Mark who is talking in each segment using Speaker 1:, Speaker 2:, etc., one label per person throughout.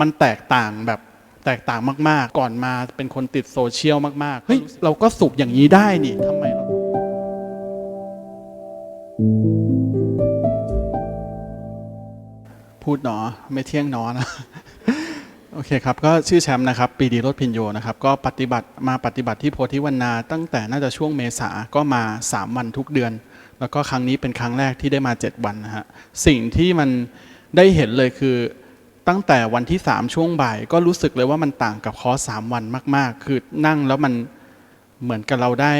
Speaker 1: มันแตกต่างแบบแตกต่างมากๆ ก่อนมาเป็นคนติดโซเชียลมากๆ เฮ้ย เราก็สุขอย่างนี้ได้นี่ทำไมเราพูดหนอไม่เที่ยงหนอนะโอเคครับ ก็ชื่อแชมป์นะครับ ปีดีรถพินโยนะครับ ก็ปฏิบัติมาปฏิบัติที่โพธิวันนา ตั้งแต่น่าจะช่วงเมษาก็มา 3 วันทุกเดือน แล้วก็ครั้งนี้เป็นครั้งแรกที่ได้มา 7 วันนะฮะ สิ่งที่มันได้เห็นเลยคือ ตั้งแต่วันที่ 3 ช่วงบ่าย ก็รู้สึกเลยว่ามันต่างกับคอร์ส3วันมาก ๆ คือนั่งแล้วมันเหมือนกับเราได้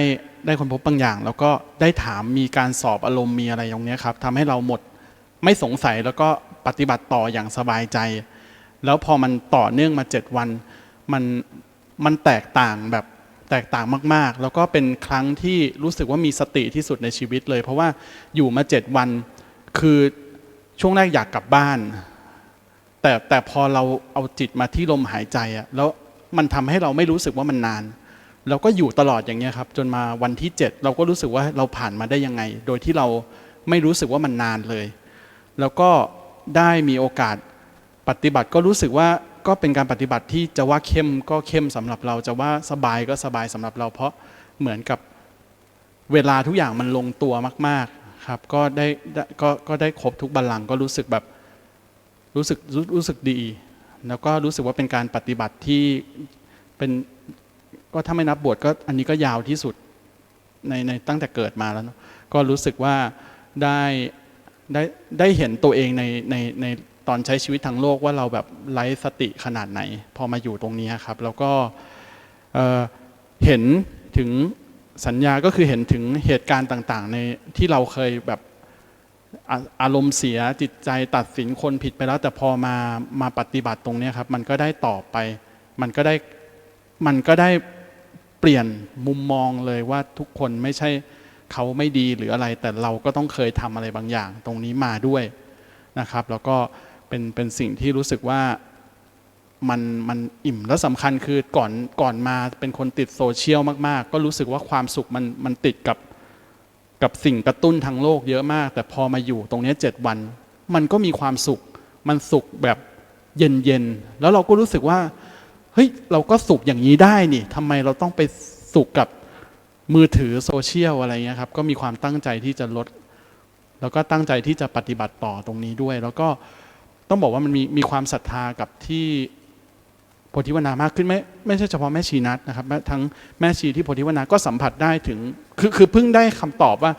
Speaker 1: ได้คนพบบางอย่าง แล้วก็ได้ถามมีการสอบอารมณ์มีอะไรตรงเนี้ยครับทำให้เราหมดไม่สงสัยแล้วก็ปฏิบัติต่ออย่างสบายใจ แล้วพอมันต่อเนื่องมา 7 วันมันมันแตกต่างแบบแตกต่างมาก ๆ แล้วก็เป็นครั้งที่รู้สึกว่ามีสติที่สุดในชีวิตเลย เพราะว่าอยู่มา 7 วัน คือช่วงแรกอยากกลับบ้าน แต่แต่พอเราเอาจิตมาที่ลมหายใจอะแล้วมันทำให้เราไม่รู้สึกว่ามันนาน เราก็อยู่ตลอดอย่างเงี้ยครับ จนมาวันที่ 7 เราก็รู้สึกว่าเราผ่านมาได้ยังไง โดยที่เราไม่รู้สึกว่ามันนานเลย แล้วก็ได้มีโอกาสปฏิบัติก็รู้สึกว่าก็เป็นการปฏิบัติที่จะว่าเข้มก็เข้มสำหรับเราจะว่าสบายก็สบายสำหรับเรา เพราะเหมือนกับเวลาทุกอย่างมันลงตัวมาก ๆครับ ก็ได้ก็ก็ได้ครบทุกบัลลังก็รู้สึกแบบ รู้สึกรู้รู้สึกดี แล้วก็รู้สึกว่าเป็นการปฏิบัติที่เป็นก็ถ้าไม่นับบวชก็อันนี้ก็ยาวที่สุดในในตั้งแต่เกิดมาแล้วเนอะก็รู้สึกว่าได้ได้ได้เห็นตัวเองในในในตอนใช้ชีวิตทางโลกว่าเราแบบไร้สติขนาดไหน พอมาอยู่ตรงนี้ครับ แล้วก็เห็นถึงสัญญาก็คือเห็นถึงเหตุการณ์ต่าง ๆ ในที่เราเคยแบบ อารมณ์เสียจิตใจตัดสินคนผิดไปแล้ว แต่พอมามาปฏิบัติตรงนี้ครับ มันก็ได้ตอบไป มันก็ได้มันก็ได้เปลี่ยนมุมมองเลยว่าทุกคนไม่ใช่เขาไม่ดีหรืออะไร แต่เราก็ต้องเคยทำอะไรบางอย่าง ตรงนี้มาด้วยนะครับ แล้วก็เป็นเป็นสิ่งที่รู้สึกว่ามันมันอิ่มแล้วสำคัญคือก่อนก่อนมาเป็นคนติดโซเชียลมาก ๆ ก็รู้สึกว่าความสุขมันมันติดกับ กับสิ่งกระตุ้นทางโลกเยอะมาก แต่พอมาอยู่ตรงนี้เจ็ดวัน มันก็มีความสุข มันสุขแบบเย็นๆแล้วเราก็รู้สึกว่าเฮ้ยเราก็สุขอย่างนี้ได้นี่ทำไมเราต้องไปสุขกับมือถือโซเชียลอะไรเงี้ยครับก็มีความตั้งใจที่จะลด แล้วก็ตั้งใจที่จะปฏิบัติต่อตรงนี้ด้วย แล้วก็ต้องบอกว่ามันมีมีความศรัทธากับที่ พธิวนา มากขึ้นไม่ไม่ใช่เฉพาะแม่ชีนัทนะครับแม้ทั้งแม่ชีที่โพธิวนา ก็สัมผัสได้ถึงคือคือเพิ่งได้คำตอบว่า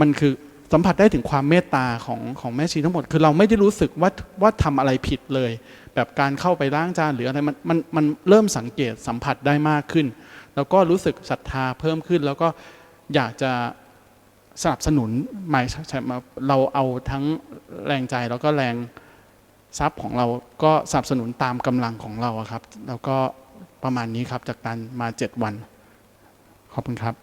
Speaker 1: มันคือสัมผัสได้ถึงความเมตตาของของแม่ชีทั้งหมด คือเราไม่ได้รู้สึกว่าว่าทำอะไรผิดเลย แบบการเข้าไปล้างจานหรืออะไรมันมันมันเริ่มสังเกตสัมผัสได้มากขึ้น แล้วก็รู้สึกศรัทธาเพิ่มขึ้น แล้วก็อยากจะสนับสนุนหมายใช่มาเราเอาทั้งแรงใจแล้วก็แรง ทรัพย์ของเราก็สนับสนุนตามกำลังของเราครับ แล้วก็ประมาณนี้ครับจากการมาเจ็ดวัน ขอบคุณครับ